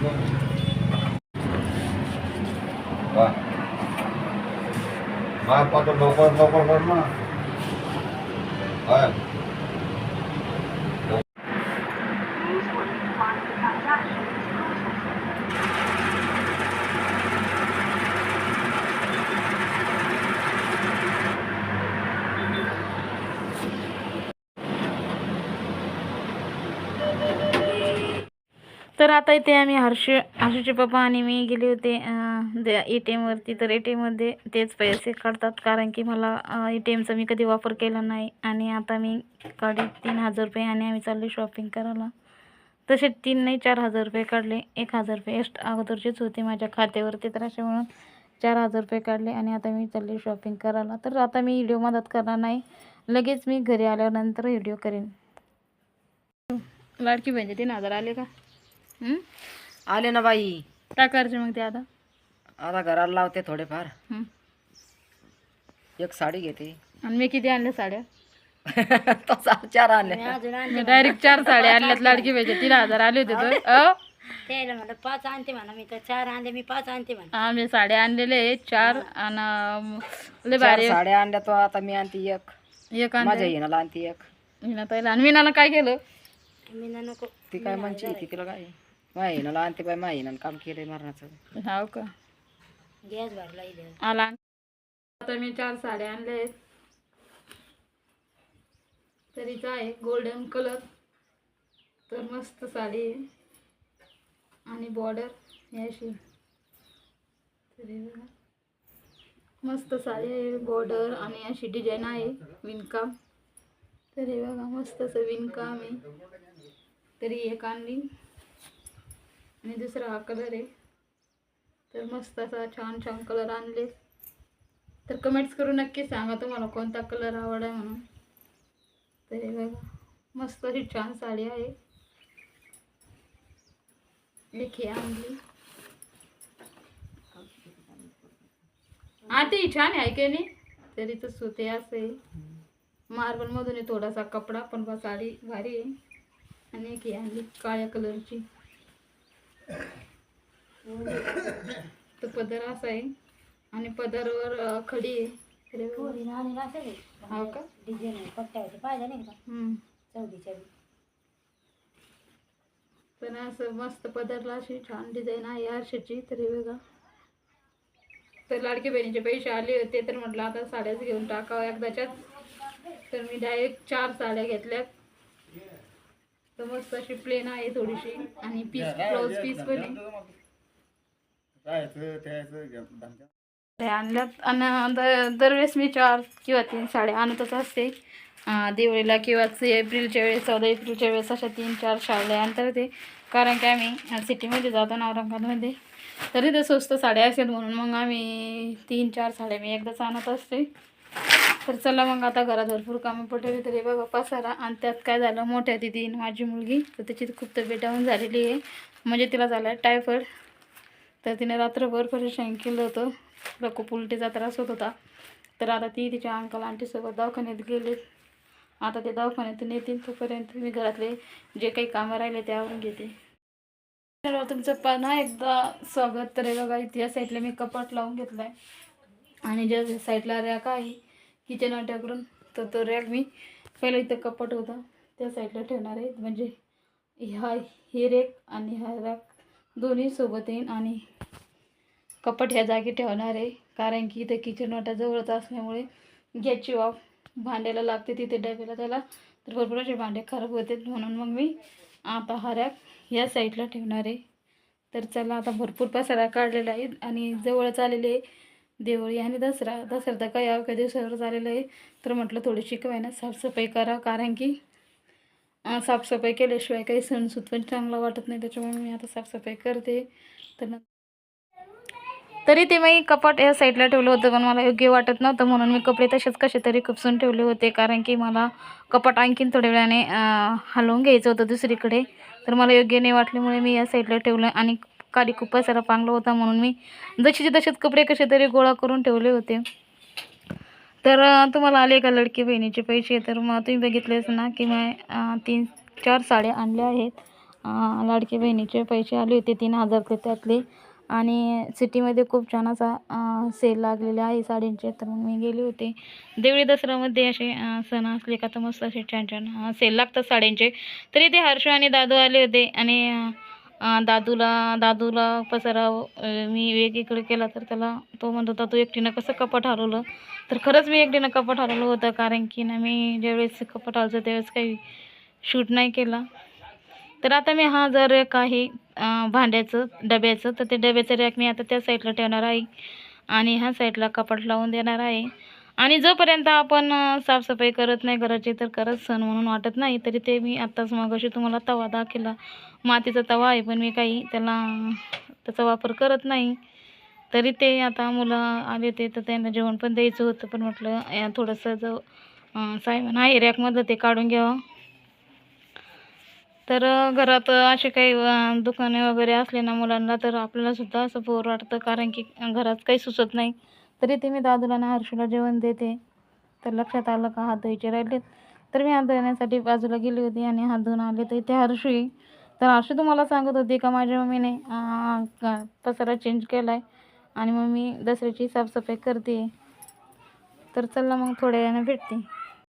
વાહ માર પાટો નોકર નોકર કરમાં હા तर आता इथे आम्ही हर्ष हर्षचे पप्पा आणि मी गेले होते ए टी एमवरती तर ए टी एममध्ये तेच पैसे काढतात कारण की मला ए टी एमचा मी कधी वापर केला नाही. आणि आता मी काढले तीन हजार रुपये आणि आम्ही चाललो शॉपिंग करायला. तसे तीन नाही चार हजार रुपये काढले. एक हजार रुपये एक्स्ट अगोदरचेच होते माझ्या खात्यावरती तर असे म्हणून चार हजार रुपये काढले आणि आता मी चालले शॉपिंग करायला. तर आता मी व्हिडिओ मदत करणार नाही. लगेच मी घरी आल्यानंतर व्हिडिओ करेन. लाडकी बहिणी तीन हजार आले का? हं? आले ना बाई. काय करायचे मग ते आता? आता घराला लावते थोडेफार. हं. एक साडी घेते. आणि मी किती आणल्या साड्या? तो चार आणले. मी डायरेक्ट चार साड्या आणल्यात लाडकी पाहिजे तीन हजार आले होते तर अ? त्याला म्हणलं पाच आणते म्हणा मी तर चार आणले मी पाच आणते म्हणा. आम्ही साड्या आणलेले चार आणि लय चार भारी साड्या आणल्या तो आता मी आणते एक. एक माझ्या येणाला आणते एक. मीना ताईला. आणि मीनाला काय केलं? मी ना नको. ती काय म्हणची ती तिला काय? येणाला आणते बाई माझ्या येणार काम केलंय मरणाचं हाव का गॅस भरला इथे आला आता मी चार साड्या आणल्या आहेत तरीचा आहे गोल्डन कलर तर मस्त साडी आहे आणि बॉर्डर अशी तरी बघा मस्त साडी आहे बॉर्डर आणि अशी डिझाईन आहे विणकाम तरी बघा मस्त असं विणकाम आहे तरी एक आणली आणि दुसरा हा कलर आहे. तर मस्त असा छान छान कलर आणले. तर कमेंट्स करून नक्की सांगा तुम्हाला कोणता कलर आवड म्हणून. तर हे बघा मस्त अशी छान साडी आहे. एक ही आणली. हा ती छान आहे की नाही? तरी तर सुते असं आहे मार्बलमधून आहे थोडासा कपडा पण बा साडी भारी आहे. आणि एक ही आणली काळ्या कलरची तर पदर असा आहे. आणि पदरवर खडी आहे. हो का? डिझाईन पट्ट्यावरती पाहिजे नाही का. चौदीच्या. पण असं मस्त पदरला अशी छान डिझाईन आहे. आरशाची तरी बघा. तर लाडके बहिणीचे पैसे आले होते तर म्हटलं आता साड्याच घेऊन टाकावं एकदाच्याच तर मी डायरेक्ट चार साड्या घेतल्या तर मस्त अशी प्लेन आहे थोडीशी आणि पीस ब्लाऊज पीस पण आहे ते आणल्यात. आणि दर- दरवेळेस मी चार किंवा तीन साड्या आणतच असते. दिवाळीला किंवा ते एप्रिलच्या वेळेस चौदा एप्रिलच्या वेळेस अशा तीन चार साड्या आणतात ते. कारण की आम्ही सिटीमध्ये जातो ना औरंगाबादमध्ये. तर तिथे स्वस्त साड्या असतात म्हणून मग आम्ही तीन चार साड्या मी एकदाच आणत असते. तर चला मग आता घरात भरपूर कामं पडली तरी बघा पसारा. आणि त्यात काय झालं? मोठ्या दिदीन माझी मुलगी. तर त्याची खूप तब्येत डाऊन झालेली आहे. म्हणजे तिला झाला टायफॉईड तर तिने रात्रभर परेशान केलं होतं. तिला खूप उलटीचा त्रास होत होता. तर आता ती तिच्या अंकल आंटीसोबत दवाखान्यात गेले. आता ते दवाखान्यातून येतील तोपर्यंत मी घरातले जे काही कामं राहिले ते आवरून घेते. तुमचं पुन्हा एकदा स्वागत. तर बघा इतिहास साईडला मी कपाट लावून घेतला आहे आणि ज्या साईडला रॅक आहे किचन वाट्याकडून तर तो रॅक मी पहिला इथं कपाट होता. त्या साईडला ठेवणार आहे. म्हणजे ह्या हे रॅक आणि हा रॅक दोन्ही सोबत येईन आणि कपाट ह्या जागी ठेवणार आहे. कारण की इथं किचन वाटा जवळच असल्यामुळे गॅसची वाफ भांड्याला लागते. तिथे डब्याला त्याला तर भरपूर असे भांडे खराब होते. म्हणून मग मी आता हा रॅक ह्या साईडला ठेवणार आहे. तर चला आता भरपूर पसारा काढलेला आहे आणि जवळच आलेले आहे दिवाळी आणि दसरा. दसरा तर काय अवघ्या दिवसावरच आलेलं आहे. तर म्हटलं थोडीशी काय ना साफसफाई करा. कारण की साफसफाई केल्याशिवाय काही सणसूत पण चांगला वाटत नाही. त्याच्यामुळे मी आता साफसफाई करते. तर तरी ते मी कपाट या साईडला ठेवलं होतं पण मला योग्य वाटत नव्हतं. म्हणून मी कपडे तसेच कसे तरी खुपसून ठेवले होते. कारण की मला कपाट आणखीन थोड्या वेळाने हलवून घ्यायचं होतं दुसरीकडे. तर मला योग्य नाही वाटल्यामुळे मी या साईडला ठेवलं आणि काली खूप पसारा पांगला होता म्हणून मी जशीचे तसेच कपडे कसे तरी गोळा करून ठेवले होते. तर तुम्हाला आले का लडकी बहिणीचे पैसे? तर मग तुम्ही बघितलेच ना की मी तीन चार साड्या आणल्या आहेत. लाडकी बहिणीचे पैसे आले होते तीन हजार ते त्यातले. आणि सिटीमध्ये खूप छान असा सेल लागलेला आहे साड्यांचे. तर मग मी गेले होते. देवळी दसऱ्यामध्ये असे सण असले का तर मस्त असे छान छान सेल लागतात साड्यांचे. तरी ते हर्ष आणि दादू आले होते. आणि दादूला दादूला पसारा मी वेगळीकडे केला तर त्याला तो म्हणत होता तू एकटीनं कसं कपाट हरवलं? तर खरंच मी एकटीनं कपाट हरवलं होतं कारण की ना मी ज्यावेळेस कपाट हरवलं त्यावेळेस काही शूट नाही केला. तर आता मी हा जर काही आहे भांड्याचं डब्याचं तर ते डब्याचं रॅक मी आता त्या साईडला ठेवणार आहे आणि ह्या साईडला कपाट लावून देणार आहे. आणि जोपर्यंत आपण साफसफाई करत नाही घराची तर खरंच सण म्हणून वाटत नाही तरी ते मी आत्ताच मगाशी तुम्हाला तवा दाखवला. मातीचा तवा आहे पण मी काही त्याला त्याचा वापर करत नाही. तरी ते आता मुलं आले ते तर त्यांना जेवण पण द्यायचं होतं पण म्हटलं या थोडंसं जो सायमन आहे रॅकमधलं ते काढून घ्यावं. तर घरात असे काही दुकाने वगैरे असले ना मुलांना तर आपल्यालासुद्धा असं बोर वाटतं कारण की घरात काही सुचत नाही. तरी ते मी दादूला आणि हर्षूला जेवण देते. तर लक्षात आलं का हात धुवायचे राहिलेत. तर मी हात धुण्यासाठी बाजूला गेली होती आणि हात धुवून आले तर इथे हर्षू तर अशी तुम्हाला सांगत होती का माझ्या मम्मीने पसारा चेंज केला आहे आणि मग मी दसऱ्याची साफसफाई करते. तर चला मग थोड्या वेळाने भेटते.